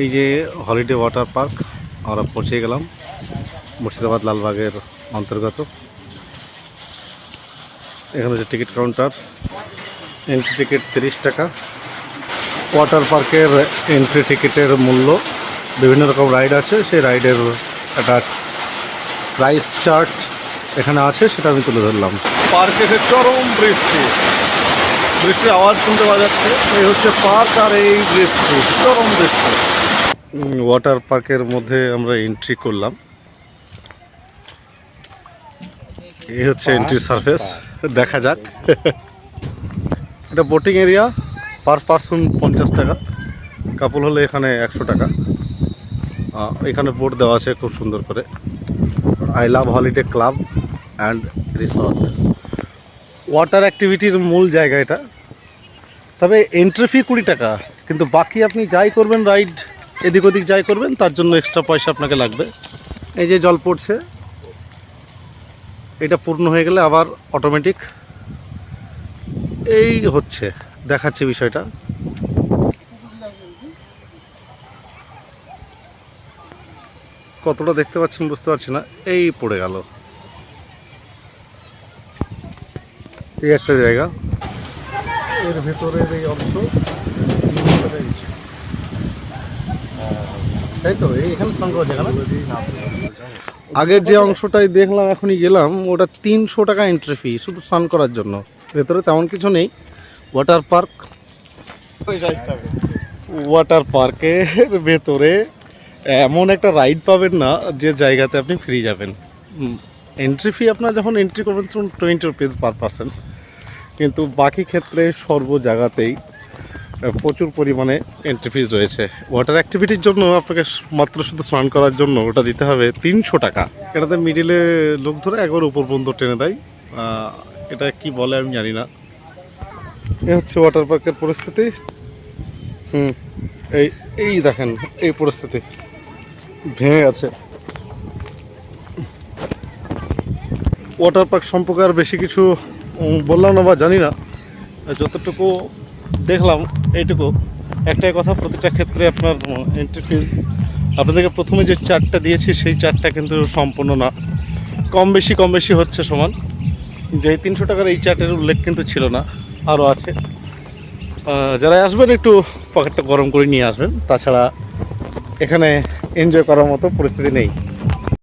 এই যে holiday water park আমরা পৌঁছে গেলাম মুর্শিদাবাদ লালবাগের অন্তর্গত। এখানে যে টিকিট কাউন্টার এন্ট্রি টিকিট তিরিশ টাকা। ওয়াটার পার্কের এন্ট্রি টিকিটের মূল্য বিভিন্ন রকম রাইড আছে সেই রাইডের একটা প্রাইস চার্ট এখানে আছে সেটা আমি তুলে ধরলাম। পার্কে এসে চরম বৃষ্টি। বৃষ্টির আওয়াজ শুনতে পাওয়া যাচ্ছে। এই হচ্ছে পার্ক আর এই বৃষ্টি চরম বৃষ্টি। ওয়াটার পার্কের মধ্যে আমরা এন্ট্রি করলাম। এই হচ্ছে এন্ট্রি সারফেস দেখা যাক। এটা বোটিং এরিয়া পার পার্সন পঞ্চাশ টাকা। কাপল হলে এখানে একশো টাকা। এখানে বোট দেওয়া আছে খুব সুন্দর করে। I love holiday club and resort water অ্যাক্টিভিটির মূল জায়গা এটা। তবে এন্ট্রি ফি কুড়ি টাকা, কিন্তু বাকি আপনি যাই করবেন রাইড এদিক ওদিক যাই করবেন, তার জন্য এক্সট্রা পয়সা আপনাকে লাগবে। এই যে জল পড়ছে, এটা পূর্ণ হয়ে গেলে আবার অটোমেটিক এই হচ্ছে, দেখাচ্ছে বিষয়টা। কতটা দেখতে পাচ্ছেন বুঝতে পারছি না, এই পড়ে গেল। এই একটা জায়গা। এর ভেতরের এই অংশ তাই তো? আগের যে অংশটাই দেখলাম, এখনই গেলাম, ওটা তিনশো টাকা এন্ট্রি ফি শুধু স্নান করার জন্য। ভেতরে তেমন কিছু নেই। ওয়াটার পার্ক ওয়াটার পার্কের ভেতরে এমন একটা রাইড পাবেন না, যে জায়গাতে আপনি ফ্রি যাবেন। এন্ট্রি ফি আপনার যখন এন্ট্রি করবেন তখন টোয়েন্টি রুপিস পার পার্সন কিন্তু বাকি ক্ষেত্রে সর্ব জায়গাতেই প্রচুর পরিমাণে এন্ট্রি ফিজ রয়েছে। ওয়াটার অ্যাক্টিভিটির জন্য আপনাকে মাত্র শুধু স্নান করার জন্য ওটা দিতে হবে তিনশো টাকা। এটাতে মিডিলে লোক ধরে একবার উপর পর্যন্ত টেনে দেয়। এটা কি বলে আমি জানি না। এ হচ্ছে ওয়াটার পার্কের পরিস্থিতি। হুম, এই এই দেখেন, এই পরিস্থিতি। ভেঙে গেছে। ওয়াটার পার্ক সম্পর্কে আর বেশি কিছু বললাম না বা জানি না। যতটুকু দেখলাম এইটুকু। একটাই কথা, প্রতিটা ক্ষেত্রে আপনার এন্ট্রি ফিজ আপনাদেরকে প্রথমে যে চারটা দিয়েছি, সেই চারটা কিন্তু সম্পূর্ণ না। কম বেশি কম বেশি হচ্ছে সমান। যে তিনশো টাকার এই চার্টের উল্লেখ কিন্তু ছিল না, আরও আছে। যারা আসবেন, একটু পকেটটা গরম করে নিয়ে আসবেন। তাছাড়া এখানে এনজয় করার মতো পরিস্থিতি নেই।